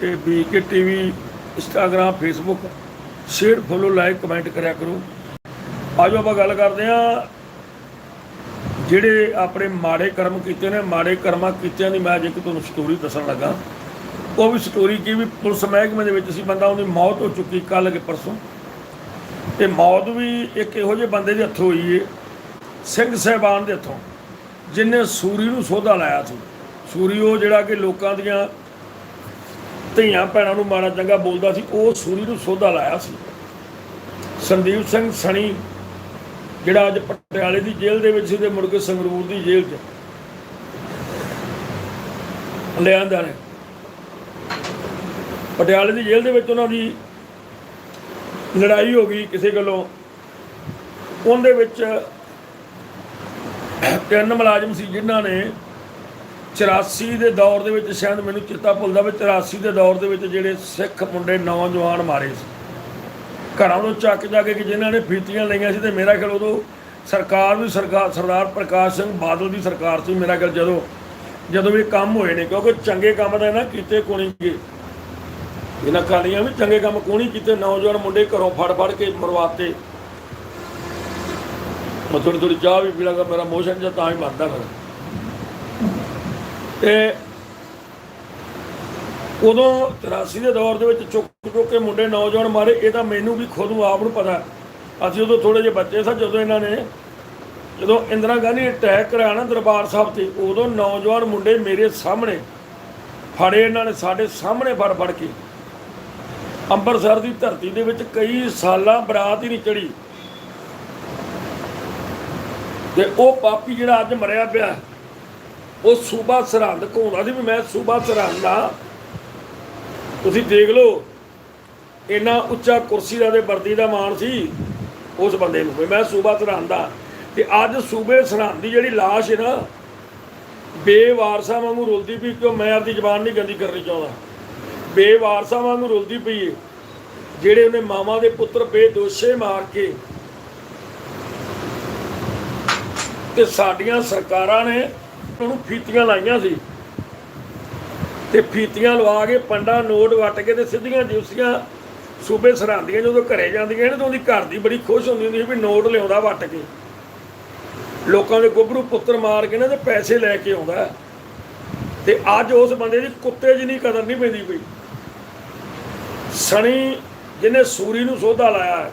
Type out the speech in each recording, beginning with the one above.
ਤੇ BK TV Instagram Facebook, share, follow, like, comment ਕਰਿਆ ਕਰੋ। ਆਜੋ ਆਪਾਂ ਗੱਲ ਕਰਦੇ ਆ ਜਿਹੜੇ ਆਪਣੇ ਮਾੜੇ ਕਰਮ ਕੀਤੇ ਨੇ, ਮਾੜੇ ਕਰਮਾਂ ਕੀਤਿਆਂ ਦੀ ਮੈਂ ਅੱਜ ਇੱਕ ਤੁਹਾਨੂੰ ਸਟੋਰੀ ਦੱਸਣ ਲੱਗਾ। ਉਹ ਵੀ ਸਟੋਰੀ ਕੀ ਵੀ ਪੁਲਿਸ ਮਹਿਕਮੇ ਦੇ ਵਿੱਚ ਸੀ, ਬੰਦਾ ਉਹਦੀ ਮੌਤ ਹੋ ਚੁੱਕੀ ਕੱਲ ਕੇ ਪਰਸੋਂ। ਤੇ ਮੌਤ ਵੀ ਇੱਕ ਇਹੋ ਜਿਹੇ ਬੰਦੇ ਦੇ ਹੱਥੋਂ ਹੋਈ ਏ, ਸਿੰਘ ਸਹਿਬਾਨ ਦੇ ਹੱਥੋਂ, ਜਿਨੇ ਸੂਰੀ ਨੂੰ ਸੋਧਾ ਲਾਇਆ ਸੀ। ਸੂਰੀ ਉਹ ਜਿਹੜਾ ਕਿ ਲੋਕਾਂ ਦੀਆਂ ਧੀਆਂ ਭੈਣਾਂ ਨੂੰ ਮਾੜਾ ਚੰਗਾ ਬੋਲਦਾ ਸੀ, ਉਹ ਸੂਰੀ ਨੂੰ ਸੋਧਾ ਲਾਇਆ ਸੀ। ਸੰਦੀਪ ਸਿੰਘ ਸਣੀ, ਜਿਹੜਾ ਅੱਜ ਪਟਿਆਲੇ ਦੀ ਜੇਲ੍ਹ ਦੇ ਵਿੱਚ ਸੀ ਤੇ ਮੁੜ ਕੇ ਸੰਗਰੂਰ ਦੀ ਜੇਲ੍ਹ 'ਚ ਲਿਆਂਦਾ ਨੇ। ਪਟਿਆਲੇ ਦੀ ਜੇਲ੍ਹ ਦੇ ਵਿੱਚ ਉਹਨਾਂ ਦੀ ਲੜਾਈ ਹੋ ਗਈ ਕਿਸੇ ਗੱਲੋਂ। ਉਹਦੇ ਵਿੱਚ ਤਿੰਨ ਮੁਲਾਜ਼ਮ ਸੀ ਜਿਨ੍ਹਾਂ ਨੇ 84 ਦੇ ਦੌਰ ਦੇ ਵਿੱਚ ਸ਼ਾਇਦ ਮੈਨੂੰ ਚੇਤਾ ਭੁੱਲਦਾ ਵੀ 84 ਦੇ ਦੌਰ ਦੇ ਵਿੱਚ ਜਿਹੜੇ ਸਿੱਖ ਮੁੰਡੇ ਨੌਜਵਾਨ ਮਾਰੇ ਸੀ। ਘਰਾਂ ਤੋਂ ਚੱਕ ਜਾ ਕੇ ਕਿ ਜਿਨ੍ਹਾਂ ਨੇ ਫੀਤੀਆਂ ਲਈਆਂ ਸੀ ਤੇ ਮੇਰਾ ਖਿਆਲ ਉਦੋਂ ਸਰਕਾਰ ਵੀ ਸਰਕਾਰ ਸਰਦਾਰ ਪ੍ਰਕਾਸ਼ ਸਿੰਘ ਬਾਦਲ ਦੀ ਸਰਕਾਰ ਸੀ ਮੇਰਾ ਖਿਆਲ ਜਦੋਂ ਜਦੋਂ ਵੀ ਕੰਮ ਹੋਏ ਨੇ, ਕਿਉਂਕਿ ਚੰਗੇ ਕੰਮ ਤਾਂ ਨਾ ਕੀਤੇ ਕੋਣੀ ਗਏ ਇਹਨਾਂ ਕਾਲੀਆਂ ਵੀ ਚੰਗੇ ਕੰਮ ਕੋਣੀ ਕੀਤੇ, ਨੌਜਵਾਨ ਮੁੰਡੇ ਘਰੋਂ ਫੜ ਫੜ ਕੇ ਮਰਵਾਤੇ। ਮੈਂ ਥੋੜੀ ਥੋੜੀ ਚਾਹ ਵੀ ਪੀ ਲਾਂਗਾ, ਮੇਰਾ ਮੋਸ਼ਨ ਜਾਂ ਤਾਂ ਹੀ ਬਣਦਾ ਫਿਰ। ਤੇ ਉਦੋਂ 83 ਦੇ ਦੌਰ ਦੇ ਵਿੱਚ ਚੁੱਕ ਚੁੱਕ ਕੇ ਮੁੰਡੇ ਨੌਜਵਾਨ ਮਾਰੇ, ਇਹ ਤਾਂ ਮੈਨੂੰ ਵੀ ਖੁਦ ਨੂੰ ਆਪ ਨੂੰ ਪਤਾ। ਅਸੀਂ ਉਦੋਂ ਥੋੜੇ ਜਿਹੇ ਬੱਚੇ ਸਾਂ, ਜਦੋਂ ਇਹਨਾਂ ਨੇ ਜਦੋਂ ਇੰਦਰਾ ਗਾਂਧੀ ਅਟੈਕ ਕਰਾਇਆ ਨਾ ਦਰਬਾਰ ਸਾਹਿਬ ਤੇ, ਉਦੋਂ ਨੌਜਵਾਨ ਮੁੰਡੇ ਮੇਰੇ ਸਾਹਮਣੇ ਫੜੇ ਇਹਨਾਂ ਨੇ, ਸਾਡੇ ਸਾਹਮਣੇ ਫੜ ਫੜ ਕੇ। ਅੰਮ੍ਰਿਤਸਰ ਦੀ ਧਰਤੀ ਦੇ ਵਿੱਚ ਕਈ ਸਾਲਾਂ ਬਰਾਤ ਹੀ ਨਹੀਂ ਚੜੀ ਤੇ ਉਹ ਪਾਪੀ ਜਿਹੜਾ ਅੱਜ ਮਰਿਆ ਪਿਆ ਉਹ ਸੂਬਾ ਸਰਹੰਦ ਘੋਣਾ ਸੀ ਵੀ ਮੈਂ ਸੂਬਾ ਸਰਹੰਦ ਦਾ ਤੁਸੀਂ ਦੇਖ ਲਓ, ਇੰਨਾ ਉੱਚਾ ਕੁਰਸੀ ਦਾ ਤੇ ਵਰਦੀ ਦਾ ਮਾਣ ਸੀ ਉਸ ਬੰਦੇ ਨੂੰ ਵੀ। ਮੈਂ ਸੂਬਾ ਸਰਹੰਦ ਦਾ ਤੇ ਅੱਜ ਸੂਬੇ ਸਰਹੰਦ ਦੀ ਜਿਹੜੀ ਲਾਸ਼ ਹੈ ਨਾ, ਬੇਵਾਰਸਾ ਵਾਂਗੂ ਰੁਲਦੀ ਪਈ, ਕਿਉਂ ਮੈਂ ਆਪਦੀ ਜ਼ਬਾਨ ਨਹੀਂ ਗੰਦੀ ਕਰਨੀ ਚਾਹੁੰਦਾ। ਬੇਵਾਰਸਾ ਵਾਂਗੂ ਰੁਲਦੀ ਪਈ ਜਿਹੜੇ ਉਹਨੇ ਮਾਮਾ ਦੇ ਪੁੱਤਰ ਬੇਦੋਸ਼ੇ ਮਾਰ ਕੇ ਤੇ ਸਾਡੀਆਂ ਸਰਕਾਰਾਂ ਨੇ ਉਹਨੂੰ ਫੀਤੀਆਂ ਲਾਈਆਂ ਸੀ। ਤੇ ਫੀਤੀਆਂ ਲਵਾ ਕੇ ਪੰਡਾ ਨੋਟ ਵੱਟ ਕੇ ਤੇ ਸਿੱਧੀਆਂ ਜਿਉਸੀਆਂ ਸੂਬੇ ਸਰਹੰਦੀਆਂ ਜਦੋਂ ਘਰੇ ਜਾਂਦੀਆਂ ਨੇ ਤਾਂ ਉਹਦੀ ਘਰ ਦੀ ਬੜੀ ਖੁਸ਼ ਹੁੰਦੀ ਹੁੰਦੀ ਸੀ ਵੀ ਨੋਟ ਲਿਆਉਂਦਾ ਵੱਟ ਕੇ। ਲੋਕਾਂ ਦੇ ਗੱਭਰੂ ਪੁੱਤਰ ਮਾਰ ਕੇ ਨਾ ਤੇ ਪੈਸੇ ਲੈ ਕੇ ਆਉਂਦਾ। ਤੇ ਅੱਜ ਉਸ ਬੰਦੇ ਦੀ ਕੁੱਤੇ ਜਿੰਨੀ ਕਦਰ ਨਹੀਂ ਪੈਂਦੀ ਕੋਈ ਸਣੀ ਜਿਹਨੇ ਸੂਰੀ ਨੂੰ ਸੋਧਾ ਲਾਇਆ,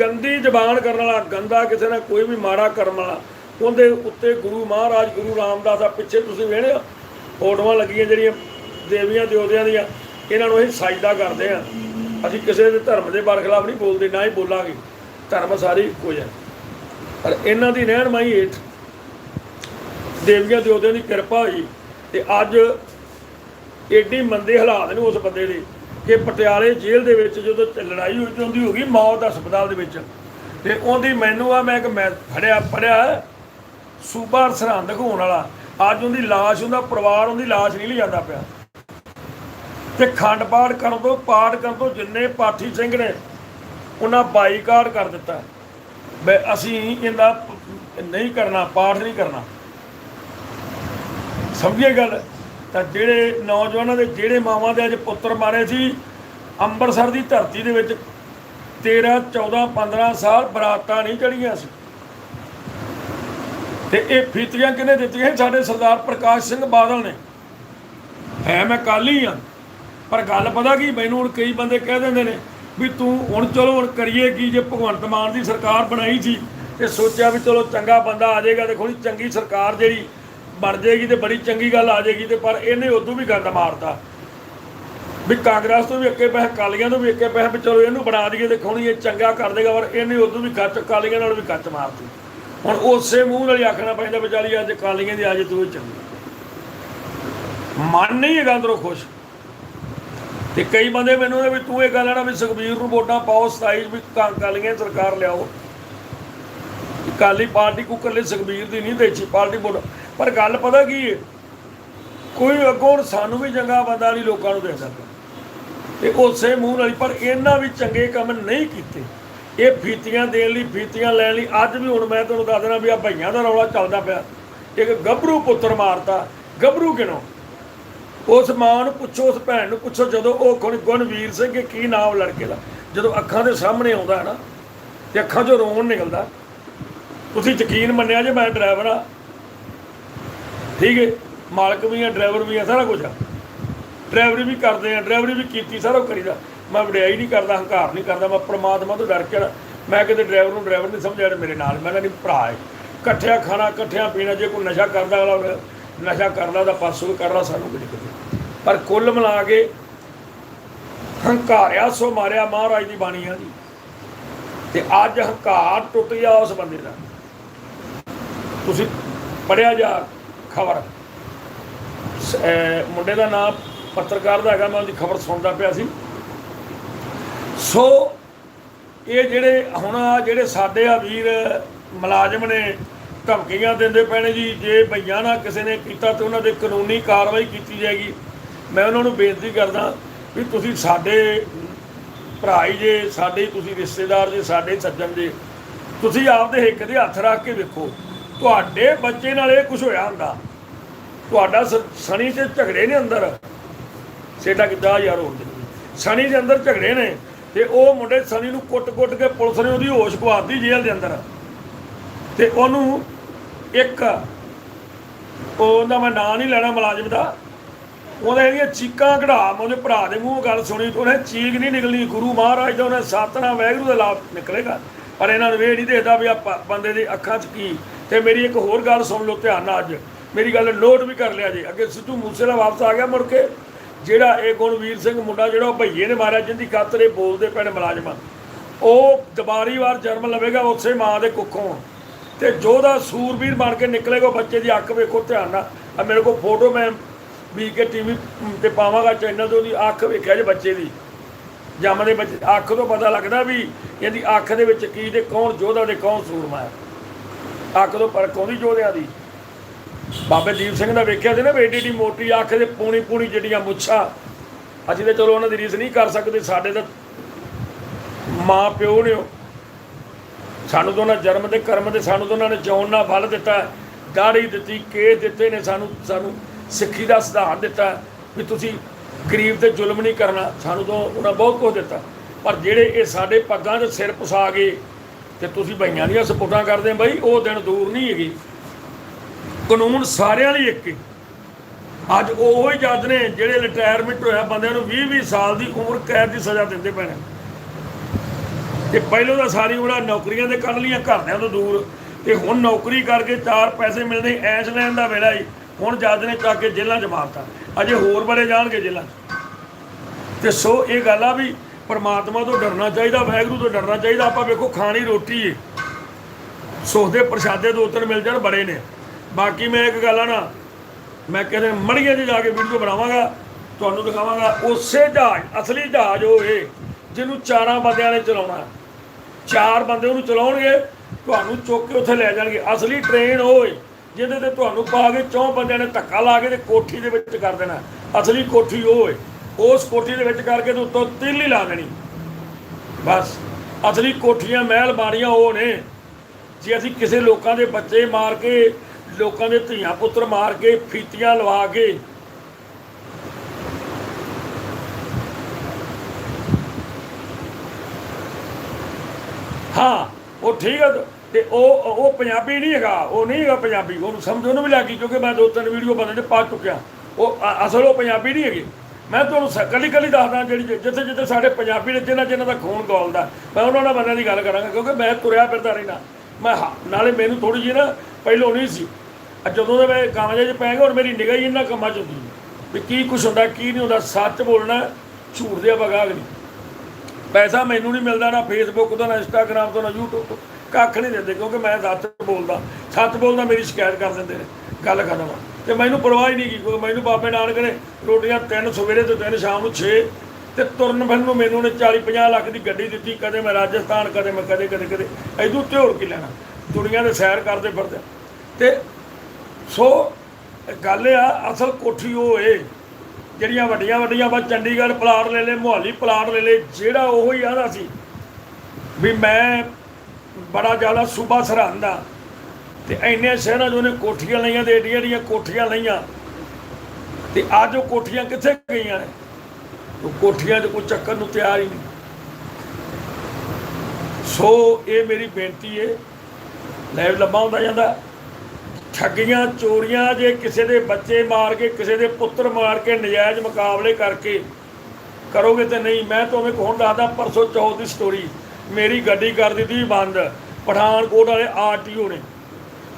ਗੰਦੀ ਜ਼ਬਾਨ ਕਰਨ ਵਾਲਾ, ਗੰਦਾ ਕਿਸੇ ਨਾਲ ਕੋਈ ਵੀ ਮਾੜਾ ਕਰਨ ਵਾਲਾ ਉਹਦੇ ਉੱਤੇ ਗੁਰੂ ਮਹਾਰਾਜ, ਗੁਰੂ ਰਾਮਦਾਸ ਆ, ਪਿੱਛੇ ਤੁਸੀਂ ਵੇਖਿਆ ਫੋਟੋਆਂ ਲੱਗੀਆਂ ਜਿਹੜੀਆਂ ਦੇਵੀਆਂ ਦਿਓਦਿਆਂ ਦੀਆਂ, ਇਹਨਾਂ ਨੂੰ ਅਸੀਂ ਸਾਜਦਾ ਕਰਦੇ ਆ ਅਸੀਂ ਕਿਸੇ ਦੇ ਧਰਮ ਦੇ ਬਰਖਲਾਫ ਨਹੀਂ ਬੋਲਦੇ, ਨਾ ਹੀ ਬੋਲਾਂਗੇ। ਧਰਮ ਸਾਰੇ ਇੱਕੋ ਜਿਹੇ। ਪਰ ਇਹਨਾਂ ਦੀ ਰਹਿਨਮਾਈ ਹੇਠ ਦੇਵੀਆਂ ਦਿਓਦਿਆਂ ਦੀ ਕਿਰਪਾ ਹੋਈ। ਤੇ ਅੱਜ ਏਡੀ ਮੰਦੇ ਹਾਲਾਤ ਨੇ ਉਸ ਬੰਦੇ ਦੇ ਕਿ ਪਟਿਆਲੇ ਜੇਲ੍ਹ ਦੇ ਵਿੱਚ ਜਦੋਂ ਲੜਾਈ ਹੋਈ ਤੇ ਉਹਦੀ ਹੋ ਗਈ ਮੌਤ ਹਸਪਤਾਲ ਦੇ ਵਿੱਚ। ਤੇ ਉਹਦੀ ਮੈਨੂੰ ਆ, ਮੈਂ ਇੱਕ ਮੈਂ ਫੜਿਆ ਪੜਿਆ ਸੂਬਾ ਸਰਹੰਦ ਘੋਣ ਵਾਲਾ। ਅੱਜ ਉਹਦੀ ਲਾਸ਼, ਉਹਦਾ ਪਰਿਵਾਰ, ਉਹਦੀ ਲਾਸ਼ ਨਹੀਂ ਲਿਜਾਂਦਾ ਪਿਆ। ਤੇ ਖੰਡ ਪਾਠ ਕਰਨ ਤੋਂ, ਪਾਠ ਕਰਨ ਤੋਂ ਜਿੰਨੇ ਪਾਠੀ ਸਿੰਘ ਨੇ, ਉਹਨਾਂ ਬਾਈਕਾਟ ਕਰ ਦਿੱਤਾ। ਬਈ ਅਸੀਂ ਇਹਦਾ ਨਹੀਂ ਕਰਨਾ, ਪਾਠ ਨਹੀਂ ਕਰਨਾ। ਸਮਝੀਏ ਗੱਲ? ਤਾਂ ਜਿਹੜੇ ਨੌਜਵਾਨਾਂ ਦੇ, ਜਿਹੜੇ ਮਾਵਾਂ ਦੇ ਅੱਜ ਪੁੱਤਰ ਮਾਰੇ ਸੀ, ਅੰਮ੍ਰਿਤਸਰ ਦੀ ਧਰਤੀ ਦੇ ਵਿੱਚ 13 14 15 ਸਾਲ ਬਰਾਤਾਂ ਨਹੀਂ ਚੜੀਆਂ ਸੀ। ਤੇ ਇਹ ਫੀਤੀਆਂ ਕਿਹਨੇ ਦਿੱਤੀਆਂ? ਸਾਡੇ ਸਰਦਾਰ ਪ੍ਰਕਾਸ਼ ਸਿੰਘ ਬਾਦਲ ਨੇ। ਹੈ, ਮੈਂ ਕਾਲੀ ਆ ਪਰ ਗੱਲ ਪਤਾ ਕੀ? ਮੈਨੂੰ ਹੁਣ ਕਈ ਬੰਦੇ ਕਹਿ ਦਿੰਦੇ ਨੇ ਵੀ ਤੂੰ ਹੁਣ ਚਲੋ, ਹੁਣ ਕਰੀਏ ਕੀ ਜੇ ਭਗਵੰਤ ਮਾਨ ਦੀ ਸਰਕਾਰ ਬਣਾਈ ਸੀ? ਤੇ ਸੋਚਿਆ ਵੀ ਚਲੋ ਚੰਗਾ ਬੰਦਾ ਆ ਜਾਏਗਾ। ਤੇ ਥੋੜੀ ਚੰਗੀ ਸਰਕਾਰ ਜਿਹੜੀ ਬਣ ਜਾਏਗੀ ਤੇ ਬੜੀ ਚੰਗੀ ਗੱਲ ਆ ਜਾਏਗੀ ਤੇ ਪਰ ਇਹਨੇ ਉਦੋਂ ਵੀ ਗੰਦ ਮਾਰਤਾ। ਵੀ ਕਾਂਗਰਸ ਤੋਂ ਵੀ ਅੱਗੇ ਪੈਸੇ ਕਾਲੀਆਂ ਤੋਂ ਵੀ ਅੱਗੇ ਪੈਸੇ ਵੀ ਚਲੋ ਇਹਨੂੰ ਬਣਾ ਦਈਏ ਤੇ ਖੋਣੀ ਇਹ ਚੰਗਾ ਕਰ ਦੇਗਾ, ਪਰ ਇਹਨੇ ਉਦੋਂ ਵੀ ਗੱਚ ਕਾਲੀਆਂ ਨਾਲ ਵੀ ਗੱਚ ਮਾਰਤੀ। ਹੁਣ ਉਸੇ ਮੂੰਹ ਨਾਲ ਹੀ ਆਖਣਾ ਪੈਂਦਾ ਵਿਚਾਰੀ ਅੱਜ ਕਾਲੀਆਂ ਦੀ ਅੱਜ ਤੂੰ ਮਨ ਨਹੀਂ ਹੈਗਾ ਅੰਦਰੋਂ ਖੁਸ਼। ਤੇ ਕਈ ਬੰਦੇ ਮੈਨੂੰ ਨੇ ਵੀ ਤੂੰ ਇਹ ਗੱਲ ਨਾ ਵੀ ਸੁਖਬੀਰ ਨੂੰ ਵੋਟਾਂ ਪਾਓ 27 ਵੀ ਕਾਲੀਆਂ ਸਰਕਾਰ ਲਿਆਓ। ਕਾਲੀ ਪਾਰਟੀ ਕੋ ਕੱਲੇ ਸੁਖਬੀਰ ਦੀ ਨਹੀਂ ਦੇਚੀ ਪਾਰਟੀ ਵੋਟ ਪਰ ਗੱਲ ਪਤਾ ਕੀ ਹੈ ਕੋਈ ਅੱਗੋਂ ਹੁਣ ਸਾਨੂੰ ਵੀ ਚੰਗਾ ਬੰਦਾ ਨਹੀਂ ਲੋਕਾਂ ਨੂੰ ਦੇ ਸਕਦਾ ਤੇ ਉਸੇ ਮੂੰਹ ਨਾਲ ਪਰ ਇਹਨਾਂ ਵੀ ਚੰਗੇ ਕੰਮ ਨਹੀਂ ਕੀਤੇ। ਇਹ ਫੀਤੀਆਂ ਦੇਣ ਲਈ, ਫੀਤੀਆਂ ਲੈਣ ਲਈ ਅੱਜ ਵੀ ਹੁਣ ਮੈਂ ਤੁਹਾਨੂੰ ਦੱਸ ਦੇਣਾ ਵੀ ਆ ਭਈਆਂ ਦਾ ਰੌਲਾ ਚੱਲਦਾ ਪਿਆ। ਇੱਕ ਗੱਭਰੂ ਪੁੱਤਰ ਮਾਰਤਾ, ਗੱਭਰੂ ਕਿਨੋਂ ਉਸ ਮਾਂ ਨੂੰ ਪੁੱਛੋ, ਉਸ ਭੈਣ ਨੂੰ ਪੁੱਛੋ, ਜਦੋਂ ਉਹ ਗੁਣ ਗੁਣਵੀਰ ਸਿੰਘ, ਇਹ ਕੀ ਨਾਮ ਲੜਕੇ ਦਾ? ਜਦੋਂ ਅੱਖਾਂ ਦੇ ਸਾਹਮਣੇ ਆਉਂਦਾ ਹੈ ਨਾ, ਤੇ ਅੱਖਾਂ 'ਚੋਂ ਰੋਣ ਨਿਕਲਦਾ। ਤੁਸੀਂ ਯਕੀਨ ਮੰਨਿਆ ਜੇ ਮੈਂ ਡਰਾਈਵਰ ਆ ਠੀਕ ਹੈ, ਮਾਲਕ ਵੀ ਆ, ਡਰਾਈਵਰ ਵੀ ਆ, ਸਾਰਾ ਕੁਝ ਆ। ਡਰਾਈਵਰੀ ਵੀ ਕਰਦੇ ਆ, ਡਰਾਈਵਰੀ ਵੀ ਕੀਤੀ, ਸਾਰਾ ਕਰੀਦਾ। ਮੈਂ ਵਡਿਆਈ ਨਹੀਂ ਕਰਦਾ ਹੰਕਾਰ ਨਹੀਂ ਕਰਦਾ ਮੈਂ ਪ੍ਰਮਾਤਮਾ ਤੋਂ ਡਰ ਕੇ ਨਾ- ਮੈਂ ਕਿਤੇ ਡਰਾਈਵਰ ਨੂੰ ਡਰਾਈਵਰ ਨਹੀਂ ਸਮਝਿਆ ਜਿਹੜਾ ਮੇਰੇ ਨਾਲ ਮੈਂ ਨਹੀਂ ਭਰਾ ਹੈ ਇਕੱਠਿਆ ਖਾਣਾ ਇਕੱਠਿਆ ਪੀਣਾ ਜੇ ਕੋਈ ਨਸ਼ਾ ਕਰਦਾ ਵਾਲਾ ਹੋਵੇ, ਨਸ਼ਾ ਕਰਦਾ ਤਾਂ ਪਾਸੋਂ ਵੀ ਕਰਦਾ ਸਾਨੂੰ ਵੀ ਨਹੀਂ ਪਰ ਕੁੱਲ ਮਿਲਾ ਕੇ ਹੰਕਾਰਿਆ ਸੋ ਮਾਰਿਆ ਮਹਾਰਾਜ ਦੀ ਬਾਣੀ ਆ ਜੀ। ਤੇ ਅੱਜ ਹੰਕਾਰ ਟੁੱਟ ਗਿਆ ਉਸ ਬੰਦੇ ਦਾ। ਤੁਸੀਂ ਪੜਿਆ ਜਾ ਖਬਰ। ਮੁੰਡੇ ਦਾ ਨਾਮ ਪੱਤਰਕਾਰ ਦਾ ਹੈਗਾ ਮੈਂ ਉਹਦੀ ਖਬਰ ਸੁਣਦਾ ਪਿਆ ਸੀ। ਸੋ ਇਹ ਜਿਹੜੇ ਹੁਣ ਜਿਹੜੇ ਸਾਡੇ ਆ ਵੀਰ ਮੁਲਾਜ਼ਮ ਨੇ ਧਮਕੀਆਂ ਦਿੰਦੇ ਪੈਣੇ ਜੀ, ਜੇ ਭਈਆਂ ਨਾਲ ਕਿਸੇ ਨੇ ਕੀਤਾ ਤੇ ਉਹਨਾਂ ਦੇ ਕਾਨੂੰਨੀ ਕਾਰਵਾਈ ਕੀਤੀ ਜਾਏਗੀ। ਮੈਂ ਉਹਨਾਂ ਨੂੰ ਬੇਨਤੀ ਕਰਦਾ ਵੀ ਤੁਸੀਂ ਸਾਡੇ ਭਰਾ ਹੀ ਜੇ, ਸਾਡੇ ਤੁਸੀਂ ਰਿਸ਼ਤੇਦਾਰ ਜੇ, ਸਾਡੇ ਸੱਜਣ ਜੇ, ਤੁਸੀਂ ਆਪਦੇ ਹਿੱਕ ਦੇ ਹੱਥ ਰੱਖ ਕੇ ਵੇਖੋ, ਤੁਹਾਡੇ ਬੱਚੇ ਨਾਲ ਇਹ ਕੁਝ ਹੋਇਆ ਹੁੰਦਾ। ਤੁਹਾਡਾ ਸ- ਸਣੀ ਤੇ ਝਗੜੇ ਨੇ ਅੰਦਰ। ਸੇਟਾ ਕਿੱਦਾਂ ਯਾਰ ਹੋਰ ਦੇ ਸਣੀ ਦੇ ਅੰਦਰ ਝਗੜੇ ਨੇ। ਤੇ ਉਹ ਮੁੰਡੇ ਸਨੀ ਨੂੰ ਕੁੱਟ-ਕੁੱਟ ਕੇ ਪੁਲਿਸ ਨੇ ਉਹਦੀ ਹੋਸ਼ ਗਵਾਤੀ ਜੇਲ੍ਹ ਦੇ ਅੰਦਰ। ਤੇ ਉਹਨੂੰ ਇੱਕ ਉਹਦਾ ਮੈਂ ਨਾਂ ਨਹੀਂ ਲੈਣਾ ਮੁਲਾਜ਼ਮ ਦਾ। ਉਹਨੇ ਇਹਦੀਆਂ ਚੀਕਾਂ ਕਢਾ ਉਹਦੇ ਭਰਾ ਦੇ ਮੂੰਹ ਗੱਲ ਸੁਣੀ ਉਹਨੇ ਚੀਕ ਨਹੀਂ ਨਿਕਲਣੀ ਗੁਰੂ ਮਹਾਰਾਜ ਦਾ ਉਹਨੇ ਸਤਨਾਮ ਵੈਗਰੂ ਦਾ ਲਾਭ ਨਿਕਲੇਗਾ। ਪਰ ਇਹਨਾਂ ਨੂੰ ਇਹ ਨਹੀਂ ਦੇਖਦਾ ਵੀ ਆ ਬੰਦੇ ਦੀ ਅੱਖਾਂ 'ਚ ਕੀ। ਤੇ ਮੇਰੀ ਇੱਕ ਹੋਰ ਗੱਲ ਸੁਣ ਲਓ ਧਿਆਨ ਨਾਲ ਅੱਜ। ਮੇਰੀ ਗੱਲ ਨੋਟ ਵੀ ਕਰ ਲਿਆ ਜੇ। ਅੱਗੇ ਸਿੱਧੂ ਮੂਸੇਵਾਲਾ ਵਾਪਸ ਆ ਗਿਆ ਮੁੜ ਕੇ। ਜਿਹੜਾ ਇਹ ਗੁਣਵੀਰ ਸਿੰਘ ਮੁੰਡਾ ਜਿਹੜਾ ਉਹ ਭਈਏ ਨੇ ਮਾਰਿਆ ਜਿੰਦੀ ਖਾਤਰ ਇਹ ਬੋਲਦੇ ਪੈਣ ਮੁਲਾਜ਼ਮਾਂ। ਉਹ ਦੁਬਾਰੀ ਵਾਰ ਜਨਮ ਲਵੇਗਾ, ਉਸੇ ਮਾਂ ਦੇ ਕੁੱਖੋਂ। ਤੇ ਜੋਦਾ ਸੂਰਬੀਰ ਬਣ ਕੇ ਨਿਕਲੇਗਾ, ਉਹ ਬੱਚੇ ਦੀ ਅੱਖ ਵੇਖੋ, ਧਿਆਨ ਨਾਲ। ਮੇਰੇ ਕੋਲ ਫੋਟੋ ਮੈਂ ਵੀ ਕੇ ਟੀਵੀ ਤੇ ਪਾਵਾਂਗਾ ਚੈਨਲ ਤੇ ਉਹਦੀ ਅੱਖ ਵੇਖਿਆ ਜੇ ਬੱਚੇ ਦੀ। ਜੰਮਦੇ ਬੱਚੇ, ਅੱਖ ਤੋਂ ਪਤਾ ਲੱਗਦਾ ਵੀ ਇਹਦੀ ਅੱਖ ਦੇ ਵਿੱਚ ਕੀ ਤੇ ਕੌਣ ਜੋਧਾ ਦੇ ਕੌਣ ਸੂਰਮਾ ਹੈ। ਅੱਖ ਤੋਂ ਪਰ ਆਉਂਦੀ ਜੋਧਿਆਂ ਦੀ? ਬਾਬੇ ਦੀਪ ਸਿੰਘ ਦਾ ਵੇਖਿਆ ਸੀ ਨਾ ਵੀ ਏਡੀ ਏਡੀ ਮੋਟੀ ਅੱਖ ਦੇ ਪੂਣੀ ਪੂਣੀ ਜਿਹੜੀਆਂ ਮੁੱਛਾਂ। ਅਸੀਂ ਤੇ ਚਲੋ ਉਹਨਾਂ ਦੀ ਰੀਸ ਨਹੀਂ ਕਰ ਸਕਦੇ, ਸਾਡੇ ਤਾਂ ਮਾਂ ਪਿਓ ਨੇ ਉਹ। ਸਾਨੂੰ ਤਾਂ ਉਹਨਾਂ ਜਨਮ ਦੇ ਕਰਮ ਦੇ ਸਾਨੂੰ ਤਾਂ ਉਹਨਾਂ ਨੇ ਜਿਉਣ ਨਾਲ ਫਲ ਦਿੱਤਾ, ਦਾੜੀ ਦਿੱਤੀ ਕੇ ਦਿੱਤੇ ਨੇ ਸਾਨੂੰ ਸਾਨੂੰ ਸਿੱਖੀ ਦਾ ਸਿਧਾਂਤ ਦਿੱਤਾ ਵੀ ਤੁਸੀਂ ਗਰੀਬ ਤੇ ਜ਼ੁਲਮ ਨਹੀਂ ਕਰਨਾ, ਸਾਨੂੰ ਤਾਂ ਉਹਨਾਂ ਬਹੁਤ ਕੁਝ ਦਿੱਤਾ। ਪਰ ਜਿਹੜੇ ਇਹ ਸਾਡੇ ਪੱਗਾਂ 'ਚ ਸਿਰ ਪਸਾ ਗਏ ਤੇ ਤੁਸੀਂ ਬਈਆਂ ਦੀਆਂ ਸਪੋਰਟਾਂ ਕਰਦੇ ਆ ਬਈ, ਉਹ ਦਿਨ ਦੂਰ ਨਹੀਂ ਹੈਗੀ। ਕਾਨੂੰਨ ਸਾਰਿਆਂ ਲਈ ਇੱਕ ਹੀ ਅੱਜ ਉਹ ਹੀ ਜੱਜ ਨੇ ਜਿਹੜੇ ਰਿਟਾਇਰਮੈਂਟ ਹੋਇਆ, ਬੰਦਿਆਂ ਨੂੰ 20 20 ਸਾਲ ਦੀ ਉਮਰ ਕੈਦ ਦੀ ਸਜ਼ਾ ਦਿੰਦੇ ਪਏ ਨੇ ਤੇ ਪਹਿਲੋਂ ਤਾਂ ਸਾਰੀ ਉਮਰ ਨੌਕਰੀਆਂ ਦੇ ਕੱਢ ਲੀਆਂ ਘਰਦਿਆਂ ਤੋਂ ਦੂਰ। ਤੇ ਹੁਣ ਨੌਕਰੀ ਕਰਕੇ ਚਾਰ ਪੈਸੇ ਮਿਲਦੇ, ਐਸ਼ ਲੈਣ ਦਾ ਵੇਲਾ ਹੀ ਹੁਣ ਜੱਜ ਨੇ ਚੱਕ ਕੇ ਜੇਲ੍ਹਾਂ 'ਚ ਮਾਰਤਾ। ਅਜੇ ਹੋਰ ਬੜੇ ਜਾਣਗੇ ਜੇਲ੍ਹਾਂ 'ਚ। ਤੇ ਸੋ ਇਹ ਗੱਲ ਆ ਵੀ ਪਰਮਾਤਮਾ ਤੋਂ ਡਰਨਾ ਚਾਹੀਦਾ, ਵਾਹਿਗੁਰੂ ਤੋਂ ਡਰਨਾ ਚਾਹੀਦਾ। ਆਪਾਂ ਵੇਖੋ, ਖਾਣੀ ਰੋਟੀ ਏ। ਸੁੱਖ ਪ੍ਰਸ਼ਾਦੇ ਦੋ ਤਿੰਨ ਮਿਲ ਜਾਣ, ਬੜੇ ਨੇ। ਬਾਕੀ ਮੈਂ ਇੱਕ ਗੱਲ ਆ ਨਾ, ਮੈਂ ਕਹਿੰਦੇ ਮੜੀਆਂ 'ਚ ਜਾ ਕੇ ਵੀਡੀਓ ਬਣਾਵਾਂਗਾ, ਤੁਹਾਨੂੰ ਦਿਖਾਵਾਂਗਾ, ਉਸੇ ਜਹਾਜ਼, ਅਸਲੀ ਜਹਾਜ਼ ਉਹ ਏ ਜਿਹਨੂੰ ਚਾਰਾਂ ਬੰਦਿਆਂ ਨੇ ਚਲਾਉਣਾ ਚਾਰ ਬੰਦੇ ਉਹਨੂੰ ਚਲਾਉਣਗੇ, ਤੁਹਾਨੂੰ ਚੁੱਕ ਕੇ ਉੱਥੇ ਲੈ ਜਾਣਗੇ। ਅਸਲੀ ਟ੍ਰੇਨ ਉਹ ਏ, ਜਿਹਦੇ ਤੇ ਤੁਹਾਨੂੰ ਪਾ ਕੇ ਚੌਂ ਬੰਦਿਆਂ ਨੇ ਧੱਕਾ ਲਾ ਕੇ ਤੇ ਕੋਠੀ ਦੇ ਵਿੱਚ ਕਰ ਦੇਣਾ ਅਸਲੀ ਕੋਠੀ ਉਹ ਏ, ਉਸ ਕੋਠੀ ਦੇ ਵਿੱਚ ਕਰਕੇ ਤੇ ਉੱਤੋਂ ਤੀਲੀ ਲਾ ਦੇਣੀ। ਬਸ, ਅਸਲੀ ਕੋਠੀਆਂ ਮਹਿਲ ਬਾੜੀਆਂ ਉਹ ਨੇ, ਜੇ ਅਸੀਂ ਕਿਸੇ ਲੋਕਾਂ ਦੇ ਬੱਚੇ ਮਾਰ ਕੇ ਲੋਕਾਂ ਦੇ ਧੀਆਂ ਪੁੱਤਰ ਮਾਰ ਕੇ, ਫੀਤੀਆਂ ਲਵਾ ਕੇ। ਹਾਂ, ਉਹ ਠੀਕ ਹੈ ਤੇ। ਉਹ ਉਹ ਪੰਜਾਬੀ ਨਹੀਂ ਹੈਗਾ, ਉਹ ਨਹੀਂ ਹੈਗਾ ਪੰਜਾਬੀ। ਉਹਨੂੰ ਸਮਝ ਉਹਨੂੰ ਵੀ ਲੱਗੀ ਕਿਉਂਕਿ ਮੈਂ ਦੋ ਤਿੰਨ ਵੀਡੀਓ ਬੰਦੇ ਤੇ ਪਾ ਚੁੱਕਿਆ। ਉਹ ਅਸਲ ਉਹ ਪੰਜਾਬੀ ਨਹੀਂ ਹੈਗੇ। ਮੈਂ ਤੁਹਾਨੂੰ ਕੱਲੀ ਕੱਲੀ ਦੱਸਦਾ ਜਿਹੜੀ ਜਿੱਥੇ ਜਿੱਥੇ ਸਾਡੇ ਪੰਜਾਬੀ ਨੇ ਜਿਹਨਾਂ ਜਿਹਨਾਂ ਦਾ ਖੂਨ ਗੋਲਦਾ, ਮੈਂ ਉਹਨਾਂ ਨਾਲ ਬੰਦਿਆਂ ਦੀ ਗੱਲ ਕਰਾਂਗਾ, ਕਿਉਂਕਿ ਮੈਂ ਤੁਰਿਆ ਫਿਰਦਾ ਰਹਿਣਾ ਮੈਂ ਹਾ- ਨਾਲੇ ਮੈਨੂੰ ਥੋੜੀ ਜਿਹੀ ਨਾ, ਪਹਿਲੋਂ ਨਹੀਂ ਸੀ। ਜਦੋਂ ਦੇ ਮੈਂ ਕਾਮਜੇ 'ਚ ਪੈ ਗਿਆ, ਹੁਣ ਮੇਰੀ ਨਿਗਾਹ ਹੀ ਇਹਨਾਂ ਕੰਮਾਂ 'ਚ ਹੁੰਦੀ ਹੈ ਵੀ ਕੀ ਕੁਛ ਹੁੰਦਾ, ਕੀ ਨਹੀਂ ਹੁੰਦਾ, ਸੱਚ ਬੋਲਣਾ ਝੂਠ ਦੇ ਬਗਾਗ ਨਹੀਂ। ਪੈਸਾ ਮੈਨੂੰ ਨਹੀਂ ਮਿਲਦਾ ਨਾ ਫੇਸਬੁੱਕ ਤੋਂ, ਨਾ ਇੰਸਟਾਗ੍ਰਾਮ ਤੋਂ, ਨਾ YouTube ਤੋਂ, ਕੱਖ ਨਹੀਂ ਦਿੰਦੇ, ਕਿਉਂਕਿ ਮੈਂ ਸੱਚ ਬੋਲਦਾ। ਸੱਚ ਬੋਲਦਾ ਮੇਰੀ ਸ਼ਿਕਾਇਤ ਕਰ ਦਿੰਦੇ ਨੇ, ਗੱਲ ਖਤਮ ਆ। ਤੇ ਮੈਨੂੰ ਪਰਵਾਹ ਹੀ ਨਹੀਂ ਕੀ ਕਿਉਂਕਿ ਮੈਨੂੰ ਬਾਬੇ ਨਾਨਕ ਨੇ ਰੋਟੀਆਂ ਤਿੰਨ ਸਵੇਰੇ ਤੇ ਤਿੰਨ ਸ਼ਾਮ ਨੂੰ 6 ਤੇ ਤੁਰਨ ਫਿਰਨ ਨੂੰ ਮੈਨੂੰ ਨੇ 40 50 ਲੱਖ ਦੀ ਗੱਡੀ ਦਿੱਤੀ, ਕਦੇ ਮੈਂ ਰਾਜਸਥਾਨ, ਕਦੇ ਮੈਂ ਕਦੇ ਕਦੇ ਕਦੇ। ਐਦੂ ਤੇ ਹੋਰ ਕੀ ਲੈਣਾ? ਦੁਨੀਆ ਦੇ ਸੈਰ ਕਰਦੇ ਫਿਰਦੇ ਤੇ ਸੋ, ਗੱਲ ਆ, ਅਸਲ ਕੋਠੀ ਉਹ ਏ, ਜਿਹੜੀਆਂ ਵੱਡੀਆਂ ਵੱਡੀਆਂ ਬਸ ਚੰਡੀਗੜ੍ਹ ਪਲਾਟ ਲੈ ਲੈ ਮੁਹਾਲੀ ਪਲਾਟ ਲੈ ਲੈ ਜਿਹੜਾ ਉਹ ਹੀ ਆਦਾ ਸੀ ਵੀ ਮੈਂ ਬੜਾ ਜ਼ਿਆਦਾ ਸੂਬਾ ਸਰਹੰਦ ਆ ਤੇ ਇੰਨੇ ਸ਼ਹਿਰਾਂ 'ਚ ਉਹਨੇ ਕੋਠੀਆਂ ਲਈਆਂ ਤੇ ਏਡੀਆਂ ਏਡੀਆਂ ਕੋਠੀਆਂ ਲਈਆਂ ਤੇ ਅੱਜ ਉਹ ਕੋਠੀਆਂ ਕਿੱਥੇ ਗਈਆਂ ਨੇ? ਉਹ ਕੋਠੀਆਂ 'ਚ ਕੋਈ ਚੱਕਰ ਨੂੰ ਤਿਆਰ ਹੀ ਨਹੀਂ। ਸੋ, ਇਹ ਮੇਰੀ ਬੇਨਤੀ ਹੈ ਲੈ ਲੰਮਾ ਹੁੰਦਾ ਜਾਂਦਾ। ਠੱਗੀਆਂ, ਚੋਰੀਆਂ ਜੇ ਕਿਸੇ ਦੇ ਬੱਚੇ ਮਾਰ ਕੇ, ਕਿਸੇ ਦੇ ਪੁੱਤਰ ਮਾਰ ਕੇ ਨਜਾਇਜ਼ ਮੁਕਾਬਲੇ ਕਰਕੇ ਕਰੋਗੇ ਤੇ ਨਹੀਂ। ਮੈਂ ਤੁਹਾਨੂੰ ਇੱਕ ਹੁਣ ਦੱਸਦਾ, ਪਰਸੋਂ ਚੌਥ ਦੀ ਸਟੋਰੀ ਮੇਰੀ ਗੱਡੀ ਕਰ ਦਿੱਤੀ ਬੰਦ। ਪਠਾਨਕੋਟ ਵਾਲੇ ਆਰਟੀਓ ਨੇ।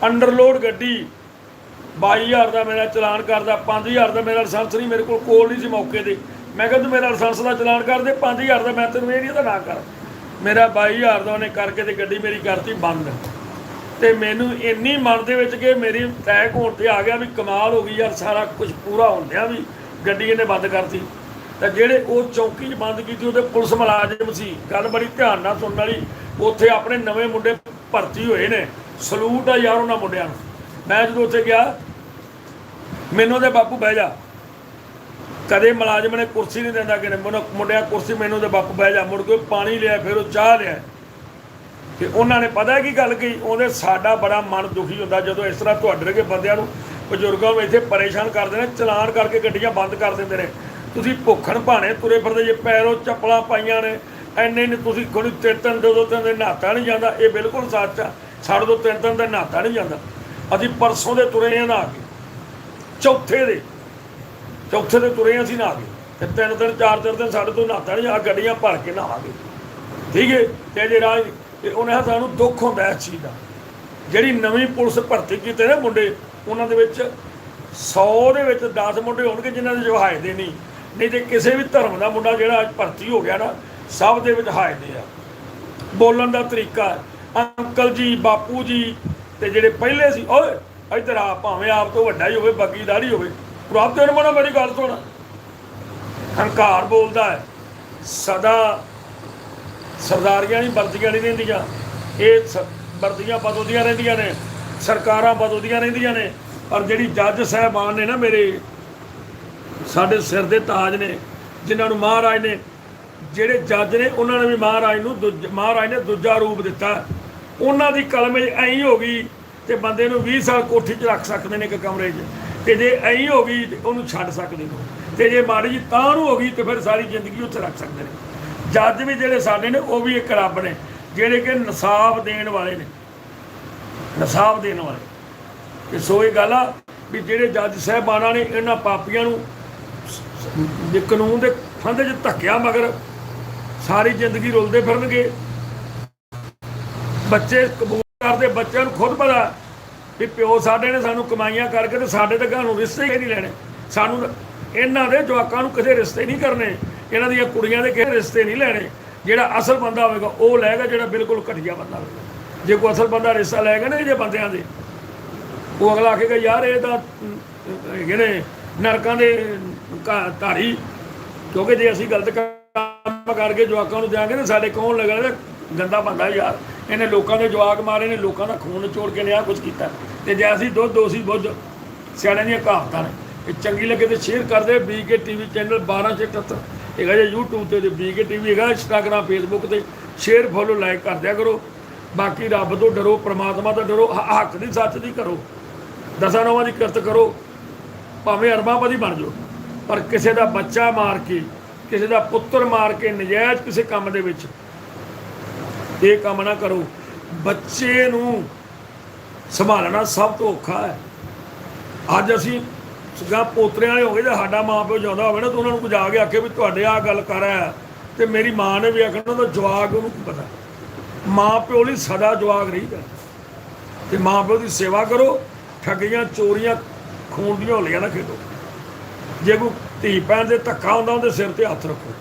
ਅੰਡਰਲੋਡ ਗੱਡੀ 22000 ਦਾ ਮੇਰਾ ਚਲਾਨ ਕਰਦਾ 5000 ਦਾ ਮੇਰਾ ਲਾਇਸੈਂਸ ਨਹੀਂ, ਮੇਰੇ ਕੋਲ ਕੋਲ ਨਹੀਂ ਸੀ ਮੌਕੇ ਤੇ। ਮੈਂ ਕਿਹਾ ਤੂੰ ਮੇਰਾ ਲਾਇਸੈਂਸ ਦਾ ਚਲਾਨ ਕਰ ਦੇ 5000 ਦਾ ਮੈਂ ਤੈਨੂੰ ਇਹ ਨਹੀਂ ਤਾਂ ਨਾ ਕਰ। ਮੇਰਾ 22000 ਦਾ ਉਹਨੇ ਕਰਕੇ ਤੇ ਗੱਡੀ ਮੇਰੀ ਕਰਤੀ ਬੰਦ। ਤੇ ਮੈਨੂੰ ਇੰਨੀ ਮਨ ਦੇ ਵਿੱਚ ਕਿ ਮੇਰੀ ਟੈਕ ਹੋਣ ਤੇ ਆ ਗਿਆ ਵੀ ਕਮਾਲ ਹੋ ਗਈ ਯਾਰ, ਸਾਰਾ ਕੁਝ ਪੂਰਾ ਹੁੰਦਿਆਂ ਵੀ ਗੱਡੀ ਇਹਨੇ ਬੰਦ ਕਰਤੀ। ਤਾਂ ਜਿਹੜੇ ਉਹ ਚੌਕੀ 'ਚ ਬੰਦ ਕੀਤੀ, ਉਹਦੇ ਪੁਲਿਸ ਮੁਲਾਜ਼ਮ ਸੀ। ਗੱਲ ਬੜੀ ਧਿਆਨ ਨਾਲ ਸੁਣਨ ਵਾਲੀ, ਉੱਥੇ ਆਪਣੇ ਨਵੇਂ ਮੁੰਡੇ ਭਰਤੀ ਹੋਏ ਨੇ। ਸਲੂਟ ਆ ਯਾਰ ਉਹਨਾਂ ਮੁੰਡਿਆਂ ਨੂੰ। ਮੈਂ ਜਦੋਂ ਉੱਥੇ ਗਿਆ, ਮੈਨੂੰ ਤੇ ਬਾਪੂ ਬਹਿ ਜਾ। ਕਦੇ ਮੁਲਾਜ਼ਮ ਨੇ ਕੁਰਸੀ ਨਹੀਂ ਦਿੰਦਾ ਕਿ ਮੁੰਡਿਆ ਕੁਰਸੀ ਮੈਨੂੰ ਤੇ ਬਾਪੂ ਬਹਿ ਜਾ। ਮੁੜ ਕੇ ਪਾਣੀ ਲਿਆ, ਫਿਰ ਉਹ ਚਾਹ ਲਿਆ। ਤੇ ਉਹਨਾਂ ਨੇ ਪਤਾ ਕੀ ਗੱਲ ਕੀ ਉਹਦੇ ਸਾਡਾ ਬੜਾ ਮਨ ਦੁਖੀ ਹੁੰਦਾ ਜਦੋਂ ਇਸ ਤਰ੍ਹਾਂ ਤੁਹਾਡੇ ਵਰਗੇ ਬੰਦਿਆਂ ਨੂੰ ਬਜ਼ੁਰਗਾਂ ਨੂੰ ਇੱਥੇ ਪਰੇਸ਼ਾਨ ਕਰਦੇ ਨੇ, ਚਲਾਨ ਕਰਕੇ ਗੱਡੀਆਂ ਬੰਦ ਕਰ ਦਿੰਦੇ ਨੇ। ਤੁਸੀਂ ਭੁੱਖਣ ਭਾਣੇ ਤੁਰੇ ਫਿਰਦੇ ਜੇ, ਪੈਰੋਂ ਚੱਪਲਾਂ ਪਾਈਆਂ ਨੇ ਐਨੇ ਨੇ ਤੁਸੀਂ ਕੋਈ ਤਿੰਨ ਤਿੰਨ ਦੋ ਦੋ ਤਿੰਨ ਦੇ ਨਹਾਤਾ ਨਹੀਂ ਜਾਂਦਾ। ਇਹ ਬਿਲਕੁਲ ਸੱਚ ਆ, ਸਾਡੇ ਤੋਂ ਤਿੰਨ ਤਿੰਨ ਦਾ ਨਹਾਤਾ ਨਹੀਂ ਜਾਂਦਾ। ਅਸੀਂ ਪਰਸੋਂ ਦੇ ਤੁਰੇ ਆ ਨਾ ਕੇ, ਚੌਥੇ ਦੇ ਚੌਥੇ ਦੇ ਤੁਰੇ ਅਸੀਂ ਨਹਾ ਕੇ। ਤੇ ਤਿੰਨ ਦਿਨ, ਚਾਰ ਚਾਰ ਦਿਨ ਸਾਡੇ ਤੋਂ ਨਹਾਤਾ ਨਹੀਂ, ਆ ਗੱਡੀਆਂ ਭਰ ਕੇ ਨਹਾਵਾਂਗੇ। ਠੀਕ ਹੈ? ਤੇ ਜੇ ਰਾਜ ਤੇ ਉਹਨੇ ਸਾਨੂੰ ਦੁੱਖ ਹੁੰਦਾ ਇਸ ਚੀਜ਼ ਦਾ। ਜਿਹੜੀ ਨਵੀਂ ਪੁਲਿਸ ਭਰਤੀ ਕੀਤੇ ਨੇ ਮੁੰਡੇ, ਉਹਨਾਂ ਦੇ ਵਿੱਚ 100 ਦੇ ਵਿੱਚ 10 ਮੁੰਡੇ ਹੋਣਗੇ ਜਿਨ੍ਹਾਂ ਦੇ ਜੋ ਹਾਇਦੇ ਨਹੀਂ। ਨਹੀਂ ਤੇ ਕਿਸੇ ਵੀ ਧਰਮ ਦਾ ਮੁੰਡਾ ਜਿਹੜਾ ਅੱਜ ਭਰਤੀ ਹੋ ਗਿਆ ਨਾ, ਸਭ ਦੇ ਵਿੱਚ ਹਾਇਦੇ ਆ। ਬੋਲਣ ਦਾ ਤਰੀਕਾ ਅੰਕਲ ਜੀ, ਬਾਪੂ ਜੀ ਤੇ ਜਿਹੜੇ ਪਹਿਲੇ ਸੀ, ਓਏ, ਇੱਧਰ ਆ, ਭਾਵੇਂ ਆਪ ਤੋਂ ਵੱਡਾ ਹੀ ਹੋਵੇ ਬੱਗੀ ਦਾੜੀ ਹੋਵੇ। ਪ੍ਰਾਪਤ ਨੂੰ ਮਨਾ ਮੇਰੀ ਗੱਲ ਸੁਣ। ਹੰਕਾਰ ਬੋਲਦਾ ਹੈ। ਸਦਾ ਸਰਦਾਰੀਆਂ ਨਹੀਂ, ਵਰਦੀਆਂ ਨਹੀਂ ਰਹਿੰਦੀਆਂ। ਇਹ ਸ- ਵਰਦੀਆਂ ਬਦਲਦੀਆਂ ਰਹਿੰਦੀਆਂ ਨੇ, ਸਰਕਾਰਾਂ ਬਦਲਦੀਆਂ ਰਹਿੰਦੀਆਂ ਨੇ, ਪਰ ਜਿਹੜੀ ਜੱਜ ਸਾਹਿਬਾਨ ਨੇ ਨਾ ਮੇਰੇ, ਸਾਡੇ ਸਿਰ ਦੇ ਤਾਜ ਨੇ, ਜਿਨ੍ਹਾਂ ਨੂੰ ਮਹਾਰਾਜ ਨੇ, ਜਿਹੜੇ ਜੱਜ ਨੇ, ਉਹਨਾਂ ਨੇ ਵੀ ਮਹਾਰਾਜ ਨੂੰ ਦੂਜ- ਮਹਾਰਾਜ ਨੇ ਦੂਜਾ ਰੂਪ ਦਿੱਤਾ। ਉਹਨਾਂ ਦੀ ਕਲਮ ਐਂ ਹੀ ਹੋ ਗਈ ਤੇ ਬੰਦੇ ਨੂੰ 20 ਸਾਲ ਕੋਠੀ 'ਚ ਰੱਖ ਸਕਦੇ ਨੇ ਇੱਕ ਕਮਰੇ 'ਚ। ਤੇ ਜੇ ਐਂ ਹੋ ਗਈ ਤੇ ਉਹਨੂੰ ਛੱਡ ਸਕਦੇ ਨੇ। ਤੇ ਜੇ ਮਾੜੀ ਜੀ ਤਾਂ ਨੂੰ ਹੋ ਗਈ ਤੇ ਫਿਰ ਸਾਰੀ ਜ਼ਿੰਦਗੀ ਉੱਥੇ ਰੱਖ ਸਕਦੇ ਨੇ। ਜੱਜ ਵੀ ਜਿਹੜੇ ਸਾਡੇ ਨੇ, ਉਹ ਵੀ ਇੱਕ ਰੱਬ ਨੇ, ਜਿਹੜੇ ਕਿ ਇਨਸਾਫ ਦੇਣ ਵਾਲੇ ਨੇ। ਇਨਸਾਫ ਦੇਣ ਵਾਲੇ। ਤੇ ਸੋ ਇਹ ਗੱਲ ਆ ਵੀ ਜਿਹੜੇ ਜੱਜ ਸਾਹਿਬਾਨਾਂ ਨੇ ਇਹਨਾਂ ਪਾਪੀਆਂ ਨੂੰ ਜੇ ਕਾਨੂੰਨ ਦੇ ਫੰਦੇ 'ਚ ਧੱਕਿਆ, ਮਗਰ ਸਾਰੀ ਜ਼ਿੰਦਗੀ ਰੁਲਦੇ ਫਿਰਨਗੇ। ਬੱਚੇ ਕਬੂਲ ਕਰਦੇ ਬੱਚਿਆਂ ਨੂੰ ਖੁਦ ਪਤਾ ਵੀ ਪਿਓ ਸਾਡੇ ਨੇ ਸਾਨੂੰ ਕਮਾਈਆਂ ਕਰਕੇ ਤੇ ਸਾਡੇ ਤੇ ਨੂੰ ਰਿਸ਼ਤੇ ਹੀ ਨਹੀਂ ਲੈਣੇ। ਸਾਨੂੰ ਇਹਨਾਂ ਦੇ ਜਵਾਕਾਂ ਨੂੰ ਕਿਸੇ ਰਿਸ਼ਤੇ ਨਹੀਂ ਕਰਨੇ। ਇਹਨਾਂ ਦੀਆਂ ਕੁੜੀਆਂ ਦੇ ਕਿਸੇ ਰਿਸ਼ਤੇ ਨਹੀਂ ਲੈਣੇ। ਜਿਹੜਾ ਅਸਲ ਬੰਦਾ ਹੋਵੇਗਾ, ਉਹ ਲੈਗਾ ਜਿਹੜਾ ਬਿਲਕੁਲ ਘਟੀਆ ਬੰਦਾ ਹੋਵੇਗਾ। ਜੇ ਕੋਈ ਅਸਲ ਬੰਦਾ ਰਿਸ਼ਤਾ ਲੈਗਾ ਨਾ ਜੇ ਬੰਦਿਆਂ ਦੇ, ਉਹ ਅਗਲਾ ਆਖੇਗਾ, ਯਾਰ, ਇਹ ਤਾਂ ਹੈਗੇ ਨੇ ਨਰਕਾਂ ਦੇ ਘਾ- ਧਾਰੀ। ਕਿਉਂਕਿ ਜੇ ਅਸੀਂ ਗਲਤ ਕੰਮ ਕਰਕੇ ਜਵਾਕਾਂ ਨੂੰ ਦਿਆਂਗੇ ਤਾਂ ਸਾਡੇ ਕੌਣ ਲੱਗਣਾ ਗੰਦਾ ਬੰਦਾ ਯਾਰ। ਇਹਨੇ ਲੋਕਾਂ ਦੇ ਜਵਾਕ ਮਾਰੇ ਨੇ, ਲੋਕਾਂ ਦਾ ਖੂਨ ਚੋੜ ਕੇ ਨੇ ਆ ਕੁਝ ਕੀਤਾ। ਤੇ ਜੇ ਅਸੀਂ ਦੁੱਧ ਦੋਸੀ ਬੁੱਧ ਸਿਆਣਿਆਂ ਦੀਆਂ ਕਹਾਵਤਾਂ ਨੇ, ਇਹ ਚੰਗੀ ਲੱਗੇ ਤੇ ਸ਼ੇਅਰ ਕਰਦੇ ਬੀਕੇ ਟੀਵੀ ਚੈਨਲ 1278 ਹੈਗਾ ਜੇ YouTube ਤੇ ਬੀਕੇ ਟੀਵੀ ਹੈਗਾ, Instagram, Facebook ਤੇ ਸ਼ੇਅਰ ਫੋਲੋ ਲਾਈਕ ਕਰ ਦਿਆ ਕਰੋ। ਬਾਕੀ ਰੱਬ ਤੋਂ ਡਰੋ, ਪ੍ਰਮਾਤਮਾ ਤੋਂ ਡਰੋ, ਹ- ਹੱਕ ਦੀ, ਸੱਚ ਦੀ ਕਰੋ। ਦਸਾਂ ਨੌਵਾਂ ਦੀ ਕਿਰਤ ਕਰੋ। ਭਾਵੇਂ ਅਰਬਾਪਤੀ ਬਣ ਜਾਓ, ਪਰ ਕਿਸੇ ਦਾ ਬੱਚਾ ਮਾਰ ਕੇ, ਕਿਸੇ ਦਾ ਪੁੱਤਰ ਮਾਰ ਕੇ, ਨਜਾਇਜ਼ ਕਿਸੇ ਕੰਮ ਦੇ ਵਿੱਚ ਇਹ ਕੰਮ ਨਾ ਕਰੋ। ਬੱਚੇ ਨੂੰ ਸੰਭਾਲਣਾ ਸਭ ਤੋਂ ਔਖਾ ਹੈ। ਅੱਜ ਅਸੀਂ ਸਗਾ ਪੋਤਰਿਆਂ ਵਾਲੇ ਹੋ ਗਏ ਤੇ ਸਾਡਾ ਮਾਂ ਪਿਓ ਜਾਂਦਾ ਹੋਵੇ ਨਾ, ਤਾਂ ਉਹਨਾਂ ਨੂੰ ਕੁਝ ਆ ਕੇ ਆਖੇ ਵੀ ਤੁਹਾਡੇ ਆ ਗੱਲ ਕਰ ਆ ਤੇ ਮੇਰੀ ਮਾਂ ਨੇ ਵੀ ਆਖਣਾ ਤਾਂ ਜਵਾਕ ਉਹਨੂੰ ਕੀ ਪਤਾ? ਮਾਂ ਪਿਓ ਲਈ ਸਦਾ ਜਵਾਕ ਰਹੀਦਾ ਤੇ ਮਾਂ ਪਿਓ ਦੀ ਸੇਵਾ ਕਰੋ, ਠੱਗੀਆਂ, ਚੋਰੀਆਂ ਖੂਨ ਦੀਆਂ ਹੋਲੀਆਂ ਨਾ ਖੇਡੋ। ਜੇ ਕੋਈ ਧੀ ਭੈਣ ਦੇ ਧੱਕਾ ਹੁੰਦਾ, ਉਹਦੇ ਸਿਰ ਤੇ ਹੱਥ ਰੱਖੋ।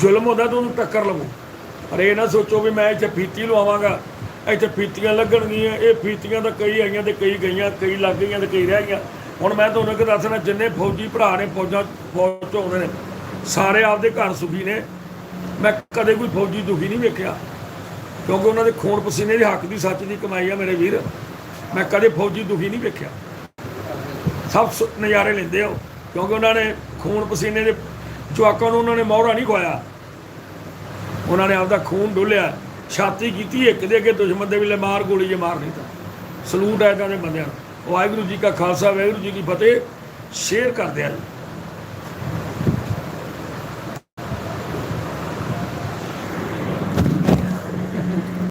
ਜ਼ੁਲਮ ਹੁੰਦਾ, ਤਾਂ ਉਹਨੂੰ ਟੱਕਰ ਲਵੋ। ਪਰ ਇਹ ਨਾ ਸੋਚੋ ਵੀ ਮੈਂ ਇੱਥੇ ਫੀਤੀ ਲਵਾਵਾਂਗਾ। ਇੱਥੇ ਫੀਤੀਆਂ ਲੱਗਣਗੀਆਂ, ਇਹ ਫੀਤੀਆਂ ਤਾਂ ਕਈ ਆਈਆਂ ਤੇ ਕਈ ਗਈਆਂ, ਕਈ ਲੱਗ ਗਈਆਂ ਤੇ ਕਈ ਰਹਿ ਗਈਆਂ। ਹੁਣ ਮੈਂ ਤੁਹਾਨੂੰ ਇੱਕ ਦੱਸਣਾ, ਜਿੰਨੇ ਫੌਜੀ ਭਰਾ ਨੇ ਫੌਜਾਂ ਫੌਜ ਚ ਆਉਂਦੇ ਨੇ, ਸਾਰੇ ਆਪਦੇ ਘਰ ਸੁਖੀ ਨੇ। ਮੈਂ ਕਦੇ ਕੋਈ ਫੌਜੀ ਦੁਖੀ ਨਹੀਂ ਵੇਖਿਆ, ਕਿਉਂਕਿ ਉਹਨਾਂ ਦੇ ਖੂਨ ਪਸੀਨੇ ਦੇ ਹੱਕ ਦੀ ਸੱਚ ਦੀ ਕਮਾਈ ਆ ਮੇਰੇ ਵੀਰ। ਮੈਂ ਕਦੇ ਫੌਜੀ ਦੁਖੀ ਨਹੀਂ ਵੇਖਿਆ। ਸਭ ਨਜ਼ਾਰੇ ਲੈਂਦੇ ਹੋ ਕਿਉਂਕਿ ਉਹਨਾਂ ਨੇ ਖੂਨ ਪਸੀਨੇ ਦੇ ਜਵਾਕਾਂ ਨੂੰ ਉਹਨਾਂ ਨੇ ਮੋਹਰਾ ਨਹੀਂ ਖਵਾਇਆ। ਉਹਨਾਂ ਨੇ ਆਪਦਾ ਖੂਨ ਡੋਲਿਆ, ਛਾਤੀ ਕੀਤੀ ਇੱਕ ਦੇ ਅੱਗੇ ਦੁਸ਼ਮਣ ਦੇ ਵੀ ਲੈ ਮਾਰ ਗੋਲੀ ਜੇ ਮਾਰ ਨਹੀਂ ਤਾਂ ਸਲੂਟ ਹੈ ਇਹਨਾਂ ਦੇ ਬੰਦਿਆਂ ਨੂੰ। ਵਾਹਿਗੁਰੂ ਜੀ ਕਾ ਖਾਲਸਾ ਵਾਹਿਗੁਰੂ ਜੀ ਕੀ ਫਤਿਹ। ਸ਼ੇਅਰ ਕਰਦੇ ਦਿਆ ਜੀ